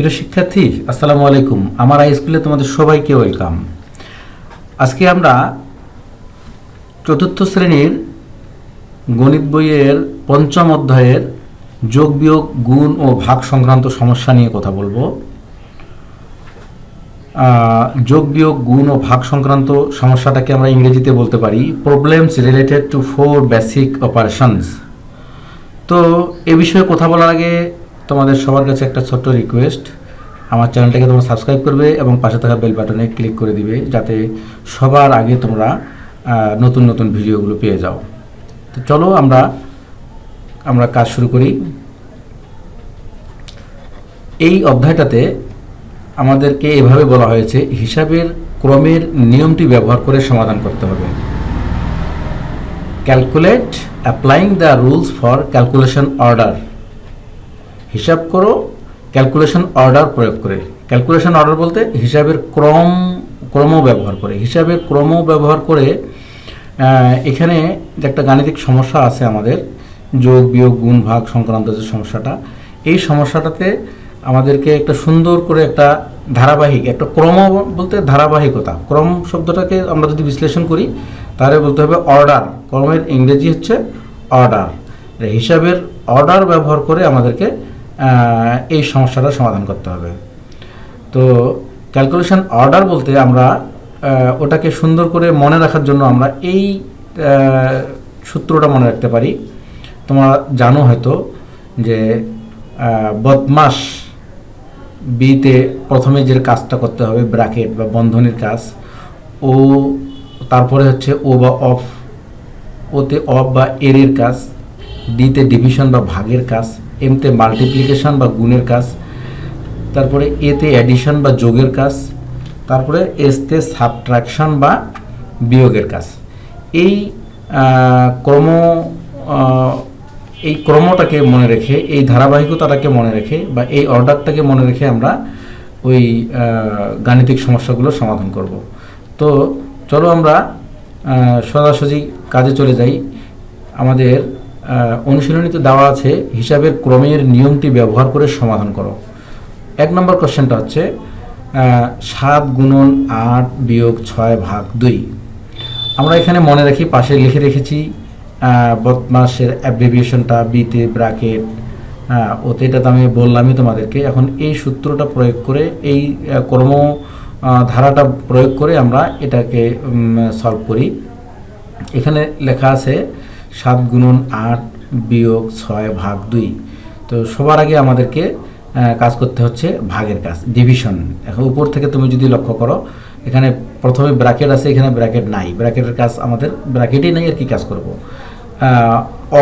প্রিয় শিক্ষার্থী, আসসালামু আলাইকুম। আমার হাই স্কুলে তোমাদের সবাইকে ওয়েলকাম। আজকে আমরা চতুর্থ শ্রেণির গণিত বইয়ের পঞ্চম অধ্যায়ের যোগ বিয়োগ গুণ ও ভাগ সংক্রান্ত সমস্যা নিয়ে কথা বলব। যোগ বিয়োগ গুণ ও ভাগ সংক্রান্ত সমস্যাটাকে আমরা ইংরেজিতে বলতে পারি problems related to four basic operations তো এ বিষয়ে কথা বলার আগে তোমাদের সবার কাছে একটা ছোট্ট রিকোয়েস্ট আমার চ্যানেলটাকে তোমরা সাবস্ক্রাইব করবে এবং পাশে থাকা বেল বাটনে ক্লিক করে দিবে, যাতে সবার আগে তোমরা নতুন নতুন ভিডিওগুলো পেয়ে যাও। তো চলো আমরা আমরা কাজ শুরু করি। এই অধ্যায়টাতে আমাদেরকে এভাবে বলা হয়েছে, হিসাবের ক্রমের নিয়মটি ব্যবহার করে সমাধান করতে হবে। Calculate applying the rules for calculation order হিসাব করো ক্যালকুলেশন অর্ডার প্রয়োগ করে। ক্যালকুলেশন অর্ডার বলতে হিসাবের ক্রম ক্রম ব্যবহার করে। হিসাবের ক্রম ব্যবহার করে এখানে যে একটা গাণিতিক সমস্যা আছে আমাদের, যোগ, বিয়োগ, গুণ, ভাগ সংক্রান্ত যে সমস্যাটা, এই সমস্যাটাতে আমাদেরকে একটা সুন্দর করে একটা ধারাবাহিক, একটা ক্রম বলতে ধারাবাহিকতা। ক্রম শব্দটাকে আমরা যদি বিশ্লেষণ করি, তাহলে বলতে হবে অর্ডার ক্রমের ইংরেজি হচ্ছে অর্ডার হিসাবের অর্ডার ব্যবহার করে আমাদেরকে এই সমস্যাটা সমাধান করতে হবে। তো ক্যালকুলেশন অর্ডার বলতে আমরা ওটাকে সুন্দর করে মনে রাখার জন্য আমরা এই সূত্রটা মনে রাখতে পারি। তোমরা জানো হয়তো যে বদমাস বিতে প্রথমে যে কাজটা করতে হবে, ব্র্যাকেট বা বন্ধনীর কাজ, ও তারপরে হচ্ছে ও বা অফ, ওতে অফ বা এরের কাজ, ডিতে ডিভিশন বা ভাগের কাজ এমতে মাল্টিপ্লিকেশন বা গুণের কাজ, তারপরে এতে অ্যাডিশন বা যোগের কাজ, তারপরে এসতে সাবট্রাকশন বা বিয়োগের কাজ। এই ক্রম এই ক্রমটাকে মনে রেখে, এই ধারাবাহিকতাটাকে মনে রেখে বা এই অর্ডারটাকে মনে রেখে আমরা ওই গাণিতিক সমস্যাগুলো সমাধান করব। তো চলো আমরা সোজাসুজি কাজে চলে যাই। আমাদের অনুশীলনীতে দেওয়া আছে, হিসাবের ক্রমের নিয়মটি ব্যবহার করে সমাধান করো। এক নম্বর কোশ্চেনটা হচ্ছে সাত গুণন আট বিয়োগ ছয় ভাগ দুই। আমরা এখানে মনে রাখি, পাশে লিখে রেখেছি বদমাসের অ্যাব্রিভিয়েশনটা বিতে ব্র্যাকেট ওতে এটা তো আমি বললামই তোমাদেরকে। এখন এই সূত্রটা প্রয়োগ করে, এই কর্ম ধারাটা প্রয়োগ করে আমরা এটাকে সলভ করি। এখানে লেখা আছে সাত গুণন আট বিয়োগ ছয় ভাগ দুই। তো সবার আগে আমাদেরকে কাজ করতে হচ্ছে ভাগের কাজ ডিভিশন এখন উপর থেকে তুমি যদি লক্ষ্য করো, এখানে প্রথমে ব্র্যাকেট আছে, এখানে ব্র্যাকেট নাই। ব্র্যাকেটের কাজ আমাদের ব্র্যাকেটই নাই আর কি কাজ করব।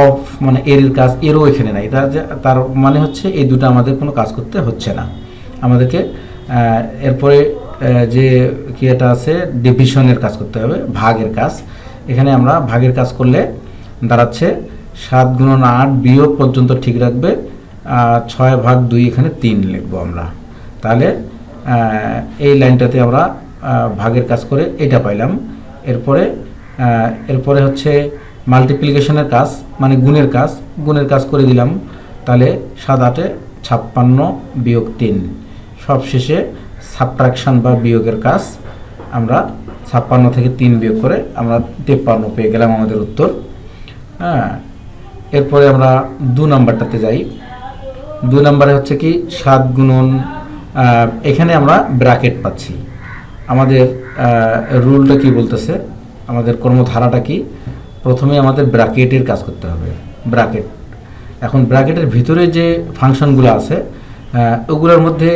অফ মানে এর কাজ, এরও এখানে নাই। তার তার মানে হচ্ছে এই দুটো আমাদের কোনো কাজ করতে হচ্ছে না। আমাদেরকে এরপরে যে কি এটা আছে ডিভিশনের কাজ করতে হবে, ভাগের কাজ। এখানে আমরা ভাগের কাজ করলে দাঁড়াচ্ছে। সাত গুণন আট বিয়োগ পর্যন্ত ঠিক রাখবে। ছয় ভাগ দুই এখানে তিন লিখব আমরা। তাহলে এই লাইনটাতে আমরা ভাগের কাজ করে এটা পাইলাম। এরপরে এরপরে হচ্ছে মাল্টিপ্লিকেশনের কাজ মানে গুণের কাজ। গুণের কাজ করে দিলাম। তাহলে সাত আটে ছাপ্পান্ন বিয়োগ তিন। সবশেষে সাবট্রাকশান বা বিয়োগের কাজ আমরা ছাপ্পান্ন থেকে তিন বিয়োগ করে আমরা তেপ্পান্ন পেয়ে গেলাম আমাদের উত্তর। হ্যাঁ এরপরে আমরা দু নাম্বারটাতে যাই। দু নাম্বারে হচ্ছে কি, সাত গুণন এখানে আমরা ব্র্যাকেট পাচ্ছি। আমাদের রুলটা কি বলতেছে? আমাদের কর্মধারাটা কি? প্রথমে আমাদের ব্র্যাকেটের কাজ করতে হবে। ব্র্যাকেট। এখন ব্র্যাকেটের ভিতরে যে ফাংশনগুলো আছে ওগুলোর মধ্যে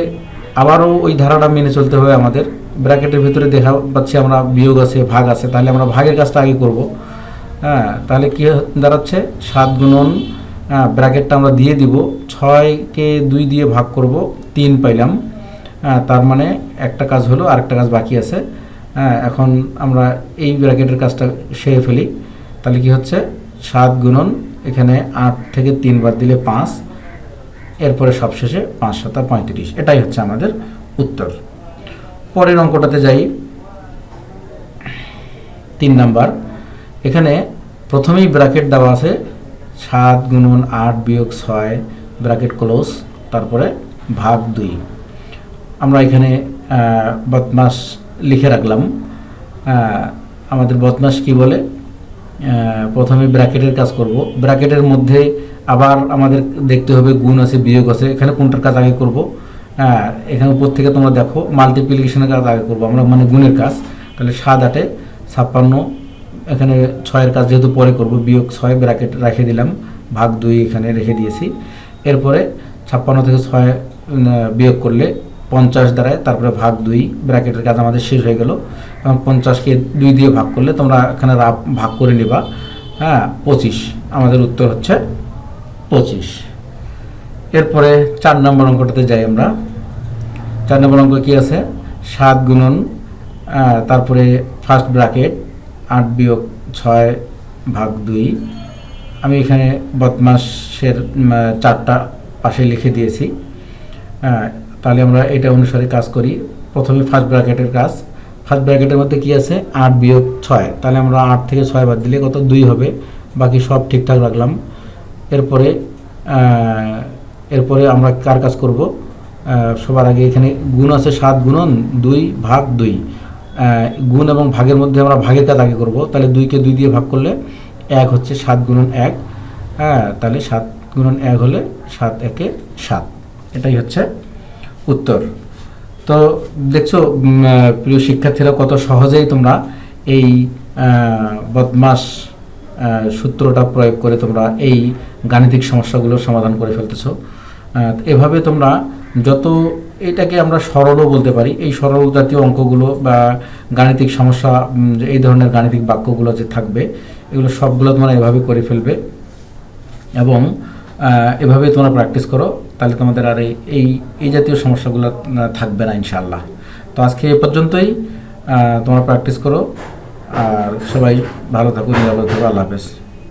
আবারও ওই ধারাটা মেনে চলতে হবে আমাদের। ব্র্যাকেটের ভিতরে দেখা পাচ্ছি আমরা বিয়োগ আছে, ভাগ আছে, তাহলে আমরা ভাগের কাজটা আগে করব। হ্যাঁ তাহলে কি দাঁড়াচ্ছে? সাত গুণন হ্যাঁ, ব্র্যাকেটটা আমরা দিয়ে দিব। ছয়কে দুই দিয়ে ভাগ করব তিন পাইলাম। হ্যাঁ, তার মানে একটা কাজ হলো আরেকটা কাজ বাকি আছে। হ্যাঁ এখন আমরা এই ব্র্যাকেটের কাজটা সেরে ফেলি। তাহলে কি হচ্ছে? সাত গুণন এখানে আট থেকে তিন বার দিলে পাঁচ। এরপরে সবশেষে পাঁচ সাতা পঁয়ত্রিশ। এটাই হচ্ছে আমাদের উত্তর। পরের অঙ্কটাতে যাই। তিন নাম্বার। এখানে প্রথমেই ব্র্যাকেট দেওয়া আছে সাত গুণন আট বিয়োগ ছয়, ব্র্যাকেট ক্লোজ, তারপরে ভাগ দুই। আমরা এখানে বদমাস লিখে রাখলাম। আমাদের বদমাস কি বলে? প্রথমে ব্র্যাকেটের কাজ করব। ব্র্যাকেটের মধ্যে আবার আমাদের দেখতে হবে গুণ আছে, বিয়োগ আছে। এখানে কোনটার কাজ আগে করব? এখানে উপর থেকে তোমরা দেখো মাল্টিপ্লিকেশনের কাজ আগে করব। আমরা মানে গুণের কাজ। তাহলে সাত আটে ছাপ্পান্ন এখানে ছয়ের কাজ যেহেতু পরে করব, বিয়োগ ছয় ব্র্যাকেট রেখে দিলাম, ভাগ দুই এখানে রেখে দিয়েছি। এরপরে ছাপ্পান্ন থেকে ছয় বিয়োগ করলে পঞ্চাশ দ্বারায় তারপরে ভাগ দুই ব্র্যাকেটের কাজ আমাদের শেষ হয়ে গেল। এবং পঞ্চাশকে দুই দিয়ে ভাগ করলে তোমরা এখানে ভাগ করে নেবা। হ্যাঁ পঁচিশ। আমাদের উত্তর হচ্ছে পঁচিশ। এরপরে চার নম্বর অঙ্কটাতে যাই আমরা। চার নম্বর অঙ্ক কী আছে? সাত গুণন তারপরে ফার্স্ট ব্র্যাকেট আট বিয়োগ ছয় ভাগ দুই। আমি এখানে বদমাসের চারটা পাশে লিখে দিয়েছি। তাহলে আমরা এটা অনুসারে কাজ করি। প্রথমে ফার্স্ট ব্র্যাকেটের কাজ। ফার্স্ট ব্র্যাকেটের মধ্যে কি আছে? আট বিয়োগ ছয়। তাহলে আমরা আট থেকে ছয় বাদ দিলে কত? দুই হবে। বাকি সব ঠিকঠাক রাখলাম। এরপরে এরপরে আমরা কার কাজ করব? সবার আগে এখানে গুণ আছে সাত গুণন দুই ভাগ দুই। গুণ এবং ভাগের মধ্যে আমরা ভাগের কাজ আগে করব। তাহলে দুইকে দুই দিয়ে ভাগ করলে এক হচ্ছে সাত গুণন এক। হ্যাঁ তাহলে সাত গুণন এক হলে সাত একে সাত। এটাই হচ্ছে উত্তর। তো দেখছ প্রিয় শিক্ষার্থীরা কত সহজেই তোমরা এই বদমাস সূত্রটা প্রয়োগ করে তোমরা এই গাণিতিক সমস্যাগুলোর সমাধান করে ফেলতেছ। এভাবে তোমরা যত এটাকে আমরা সরলও বলতে পারি। এই সরল জাতীয় অঙ্কগুলো বা গাণিতিক সমস্যা এই ধরনের গাণিতিক বাক্যগুলো যে থাকবে, এগুলো সবগুলো তোমরা এভাবে করে ফেলবে এবং এভাবে তোমরা প্র্যাকটিস করো, তাহলে তোমাদের আর এই এই জাতীয় সমস্যাগুলো থাকবে না ইনশাল্লাহ তো আজকে এ পর্যন্তই তোমরা প্র্যাকটিস করো, আর সবাই ভালো থাকো, নিরাপদ থাকো, আল্লাহ হাফেজ।